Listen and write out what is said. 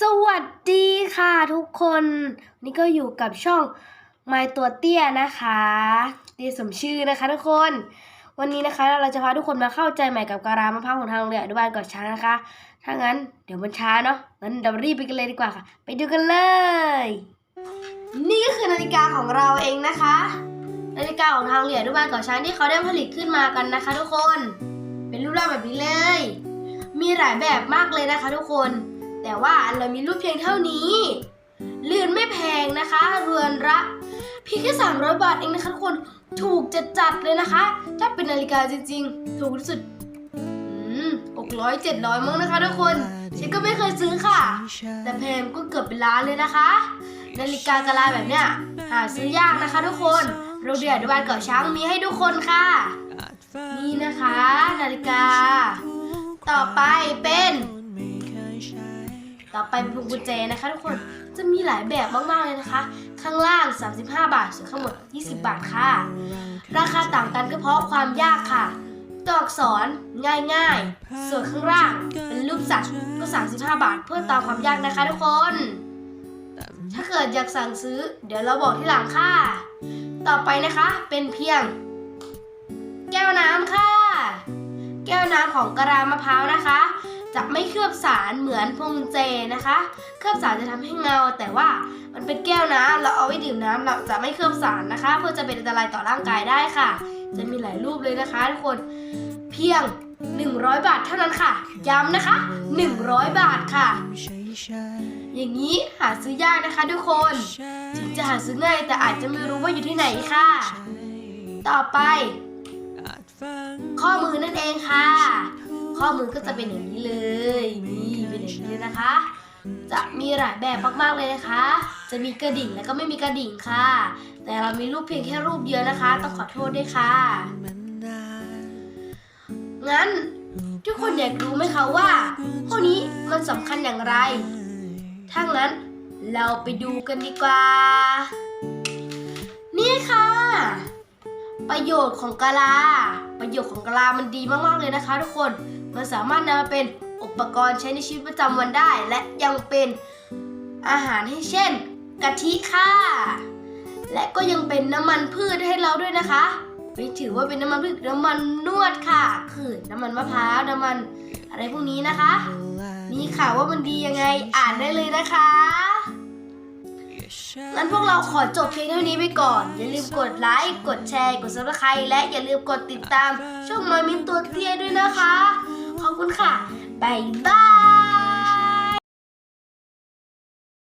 สวัสดีค่ะทุกคน นี่ก็อยู่กับช่อง My ตัวเตี้ยนะคะเตี้ยสมชื่อนะคะทุกคน วันนี้นะคะเราจะพาทุกคนมาเข้าใจใหม่กับการามะพร้าวของทางเรียนอนุบาลเกาะช้างนะคะ ถ้างั้นเดี๋ยวมันช้าเนาะงั้นเรารีบไปกันเลยดีกว่าค่ะ ไปดูกันเลย นี่ก็คือนาฬิกาของเราเองนะคะ นาฬิกาของทางเรียนอนุบาลเกาะช้างที่เขาได้ผลิตขึ้นมากันนะคะ ทุกคน เป็นรูปร่างแบบนี้เลย มีหลายแบบมากเลยนะคะ ทุกคน แต่ว่าเรามีรูปเพียงเท่านี้เรือนไม่แพงนะคะเรือนละเพียงแค่300 บาทเองนะคะทุกคนถูกจัดจัดเลยนะคะ ถ้าเป็นนาฬิกาจริง ๆ ถูกที่สุดหกร้อยเจ็ดร้อยมั้งนะคะทุกคนฉันก็ไม่เคยซื้อค่ะ แต่แพงก็เกือบเป็นล้านเลยนะคะ นาฬิกากะลาแบบเนี้ยหาซื้อยากนะคะทุกคนโรงเรียนอนุบาลเกาะช้างมีให้ทุกคนค่ะ นี่นะคะ นาฬิกา ต่อไปเป็น ต่อไปเป็นพวงกุญแจนะคะทุกคนจะมีหลายแบบมากๆเลยนะคะ ข้างล่าง 35 บาทส่วนข้างบน20 บาทค่ะ ราคาต่างกันก็เพราะความยากค่ะตัวอักษรง่ายๆ ส่วนข้างล่างเป็นรูปสัตว์ก็ 35 บาท เพื่อตามความยากนะคะทุกคน ถ้าเกิดอยากสั่งซื้อ เดี๋ยวเราบอกที่หลังค่ะ ต่อไปนะคะเป็นเพียง แก้วน้ำค่ะ แก้วน้ำของกะลามะพร้าวนะคะ จะไม่เคลือบสารเหมือนพวงกุญแจนะคะ เคลือบสารจะทำให้เงา แต่ว่ามันเป็นแก้วน้ำเราเอาไว้ดื่มน้ำเราจะไม่เคลือบสารนะคะ เพื่อจะเป็นอันตรายต่อร่างกายได้ค่ะ จะมีหลายรูปเลยนะคะทุกคนเพียง 100 บาทเท่านั้นค่ะ ย้ำนะคะ 100 บาทค่ะ อย่างนี้หาซื้อยากนะคะทุกคน ถึงจะหาซื้อง่ายแต่อาจจะไม่รู้ว่าอยู่ที่ไหนค่ะ ต่อไป ข้อมือนั่นเองค่ะ ข้อมือก็จะเป็นอย่างนี้เลย นี่เป็นอย่างนี้นะคะ จะมีหลายแบบมากๆเลยนะคะ จะมีกระดิ่งแล้วก็ไม่มีกระดิ่งค่ะ แต่เรามีรูปเพียงแค่รูปเดียวนะคะ ต้องขอโทษด้วยค่ะ งั้นทุกคนอยากรู้ไหมคะว่าพวกนี้มันสำคัญอย่างไร ถ้างั้นเราไปดูกันดีกว่า นี่ค่ะ ประโยชน์ของกะลา ประโยชน์ของกะลามันดีมากๆเลยนะคะ ทุกคน มันสามารถนำมาเป็นอุปกรณ์ใช้ในชีวิตประจำวันได้ และยังเป็นอาหารให้เช่น กะทิค่ะ และก็ยังเป็นน้ำมันพืชให้เราด้วยนะคะไม่ถือว่าเป็นน้ำมันพืชน้ำมันนวดค่ะ คือน้ำมันมะพร้าวน้ำมันอะไรพวกนี้นะคะนี่ค่ะว่ามันดียังไงอ่านได้เลยนะคะงั้นพวกเราขอจบเพียงเท่านี้ไปก่อน อย่าลืมกดไลค์ กดแชร์ กด subscribe และอย่าลืมกดติดตามช่องมามินตัวเตี้ยด้วยนะคะ ขอ